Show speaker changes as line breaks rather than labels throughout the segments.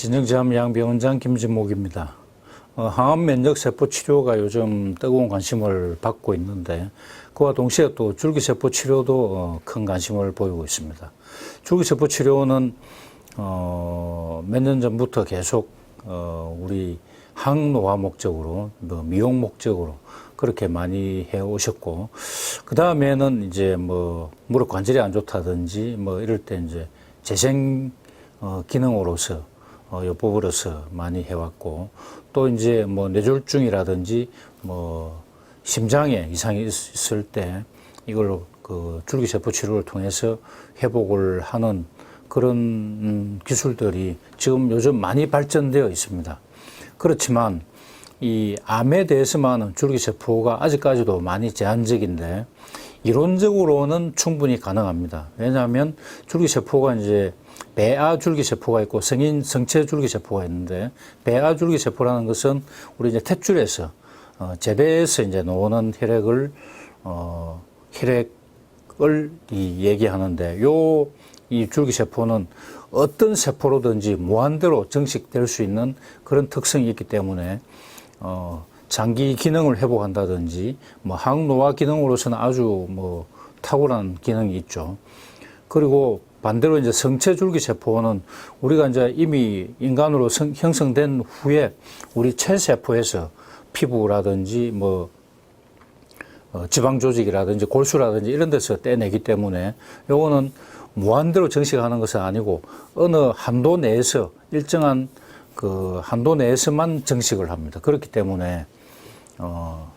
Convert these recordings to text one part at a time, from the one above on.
진정제암양병원장 김진목입니다. 어, 항암 면역 세포 치료가 요즘 뜨거운 관심을 받고 있는데 그와 동시에 또 줄기세포 치료도 어, 큰 관심을 보이고 있습니다. 줄기세포 치료는 어, 몇 년 전부터 계속 어, 우리 항노화 목적으로 뭐 미용 목적으로 그렇게 많이 해 오셨고 그 다음에는 이제 뭐 무릎 관절이 안 좋다든지 뭐 이럴 때 이제 재생 어, 기능으로서 어, 요법으로서 많이 해왔고 또 이제 뭐 뇌졸중이라든지 뭐 심장에 이상이 있- 있을 때 이걸로 그 줄기세포 치료를 통해서 회복을 하는 그런 음, 기술들이 지금 요즘 많이 발전되어 있습니다. 그렇지만 이 암에 대해서만은 줄기세포가 아직까지도 많이 제한적인데 이론적으로는 충분히 가능합니다. 왜냐하면 줄기세포가 이제 배아 줄기세포가 있고 성인 성체 줄기세포가 있는데 배아 줄기세포라는 것은 우리 이제 탯줄에서 어, 재배에서 이제 나오는 혈액을 어, 혈액을 이 얘기하는데 요 이 줄기세포는 어떤 세포로든지 무한대로 정식될 수 있는 그런 특성이 있기 때문에 어, 장기 기능을 회복한다든지 뭐 항노화 기능으로서는 아주 뭐 탁월한 기능이 있죠. 그리고 반대로 이제 성체 줄기 세포는 우리가 이제 이미 인간으로 성- 형성된 후에 우리 체세포에서 피부라든지 뭐 어, 지방 조직이라든지 골수라든지 이런 데서 떼내기 때문에 요거는 무한대로 정식하는 것은 아니고 어느 한도 내에서 일정한 그 한도 내에서만 정식을 합니다. 그렇기 때문에 어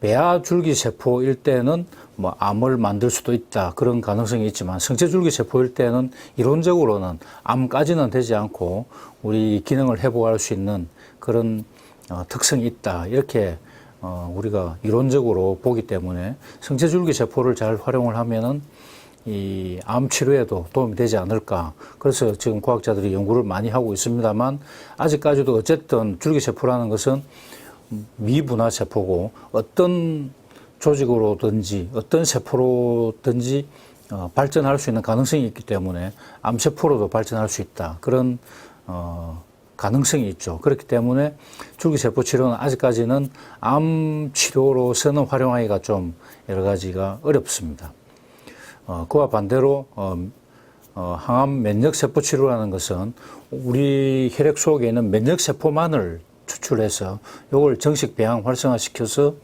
배아 줄기 세포일 때는 뭐 암을 만들 수도 있다 그런 가능성이 있지만 성체 줄기 세포일 때는 이론적으로는 암까지는 되지 않고 우리 기능을 회복할 수 있는 그런 어, 특성이 있다 이렇게 어, 우리가 이론적으로 보기 때문에 성체 줄기 세포를 잘 활용을 하면은 이 암 치료에도 도움이 되지 않을까. 그래서 지금 과학자들이 연구를 많이 하고 있습니다만 아직까지도 어쨌든 줄기세포라는 것은 미분화 세포고 어떤 조직으로든지 어떤 세포로든지 어, 발전할 수 있는 가능성이 있기 때문에 암세포로도 발전할 수 있다. 그런 어, 가능성이 있죠. 그렇기 때문에 줄기세포 치료는 아직까지는 암 치료로서는 활용하기가 좀 여러 가지가 어렵습니다. 어, 그와 반대로 어, 어, 항암 면역세포 치료라는 것은 우리 혈액 속에 있는 면역세포만을 추출해서 요걸 정식 배양 활성화시켜서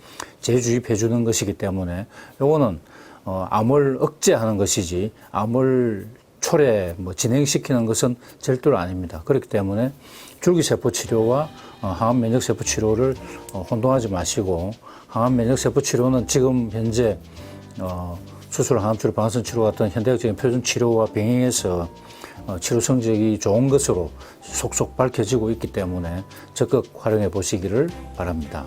재주입해 주는 것이기 때문에 요거는 어, 암을 억제하는 것이지 암을 초래 뭐 진행시키는 것은 절대로 아닙니다. 그렇기 때문에 줄기세포 치료와 어, 항암 면역세포 치료를 어, 혼동하지 마시고 항암 면역세포 치료는 지금 현재 어, 수술, 항암 치료, 방사선 치료 같은 현대적인 표준 치료와 병행해서 어, 치료 성적이 좋은 것으로 속속 밝혀지고 있기 때문에 적극 활용해 보시기를 바랍니다.